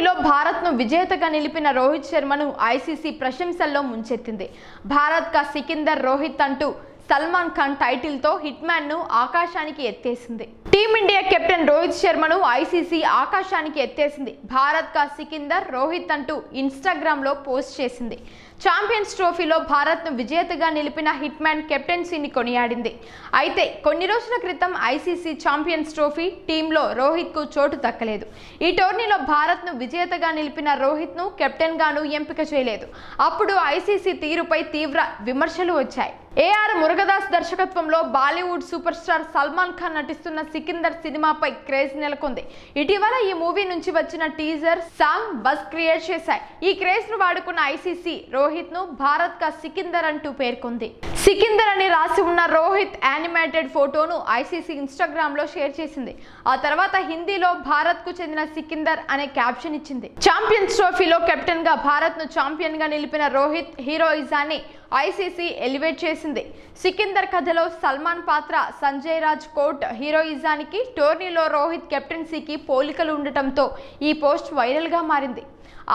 ట్రోఫీలో భారత్ను విజేతగా నిలిపిన రోహిత్ శర్మను ఐసీసీ ప్రశంసల్లో ముంచెత్తింది. భారత్ కా సికిందర్ రోహిత్ అంటూ సల్మాన్ ఖాన్ టైటిల్తో హిట్మ్యాన్ను ఆకాశానికి ఎత్తేసింది. టీమిండియా కెప్టెన్ రోహిత్ శర్మను ఐసీసీ ఆకాశానికి ఎత్తేసింది. భారత్ కా సికిందర్ రోహిత్ అంటూ ఇన్స్టాగ్రామ్లో పోస్ట్ చేసింది. ఛాంపియన్స్ ట్రోఫీలో భారత్ను విజేతగా నిలిపిన హిట్ మ్యాన్ కెప్టెన్సీని కొనియాడింది. అయితే కొన్ని రోజుల క్రితం ఐసీసీ ఛాంపియన్స్ ట్రోఫీ టీంలో రోహిత్కు చోటు దక్కలేదు. ఈ టోర్నీలో భారత్ను విజేతగా నిలిపిన రోహిత్ను కెప్టెన్గాను ఎంపిక చేయలేదు. అప్పుడు ఐసీసీ తీరుపై తీవ్ర విమర్శలు వచ్చాయి. ఏఆర్ మురుగదాస్ దర్శకత్వంలో Bollywood super star Salman Khan నటిస్తున్న సికిందర్ సినిమాపై క్రేజ్ నెలకొంది. ఇటీవల ఈ మూవీ నుంచి వచ్చిన టీజర్ సాంగ్ బస్ క్రియేట్ చేశాయి. ఈ క్రేజ్ను వాడుకున్న ఐసీసీ రోహిత్ను భారత్ కా సికిందర్ అంటూ పేర్కొంది. సికిందర్ అని రాసి ఉన్న రోహిత్ యానిమేటెడ్ ఫోటోను ఐసీసీ ఇన్స్టాగ్రామ్లో షేర్ చేసింది. ఆ తర్వాత హిందీలో భారత్కు చెందిన సికిందర్ అనే క్యాప్షన్ ఇచ్చింది. ఛాంపియన్స్ ట్రోఫీలో కెప్టెన్గా భారత్ను ఛాంపియన్గా నిలిపిన రోహిత్ హీరోయిజాన్ని ఐసీసీ ఎలివేట్ చేసింది. సికిందర్ కథలో సల్మాన్ పాత్ర సంజయ్ రాజ్ కోట్ హీరోయిజానికి టోర్నీలో రోహిత్ కెప్టెన్సీకి పోలికలు ఉండటంతో ఈ పోస్ట్ వైరల్గా మారింది.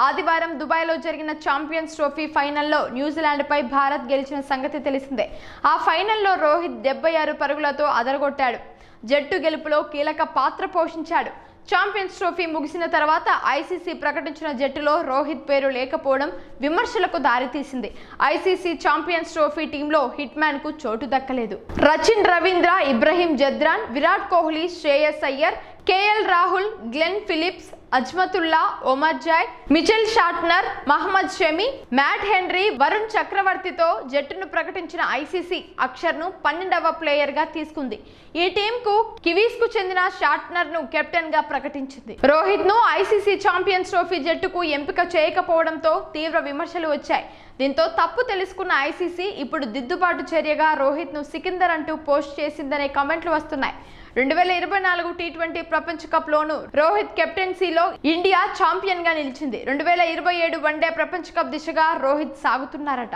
ఆదివారం దుబాయ్లో జరిగిన ఛాంపియన్స్ ట్రోఫీ ఫైనల్లో న్యూజిలాండ్పై భారత్ గెలిచిన సంగతి తెలిసిందే. ఆ ఫైనల్లో రోహిత్ డెబ్బై ఆరు పరుగులతో అదరగొట్టాడు. జట్టు గెలుపులో కీలక పాత్ర పోషించాడు. ఛాంపియన్స్ ట్రోఫీ ముగిసిన తర్వాత ఐసీసీ ప్రకటించిన జట్టులో రోహిత్ పేరు లేకపోవడం విమర్శలకు దారితీసింది. ఐసీసీ ఛాంపియన్స్ ట్రోఫీ టీంలో హిట్ మ్యాన్కు చోటు దక్కలేదు. Rachin Ravindra Ibrahim Zadran Virat Kohli Shreyas Iyer K L Rahul Glenn Phillips Azmatullah Omarzai Mitchell Santner Mohammed Shami Matt Henry Varun చక్రవర్తితో జట్టును ప్రకటించిన ఐసీసీ అక్షర్ను పన్నెండవ ప్లేయర్గా తీసుకుంది. ఈ టీంకు కివీస్కు కివీస్కు చెందిన షాట్నర్ను కెప్టెన్గా ప్రకటించింది. రోహిత్ను ఐసీసీ ఛాంపియన్స్ ట్రోఫీ జట్టుకు ఎంపిక చేయకపోవడంతో తీవ్ర విమర్శలు వచ్చాయి. దీంతో తప్పు తెలుసుకున్న ఐసీసీ ఇప్పుడు దిద్దుబాటు చర్యగా రోహిత్ను సికిందర్ అంటూ పోస్ట్ చేసిందనే కామెంట్లు వస్తున్నాయి. రెండు వేల ఇరవై నాలుగు టీ ట్వంటీ ప్రపంచ కప్ లోను రోహిత్ కెప్టెన్సీలో ఇండియా ఛాంపియన్గా నిలిచింది. రెండు వేల ఇరవై ఏడు వన్డే ప్రపంచ కప్ దిశగా రోహిత్ సాగుతున్నారట.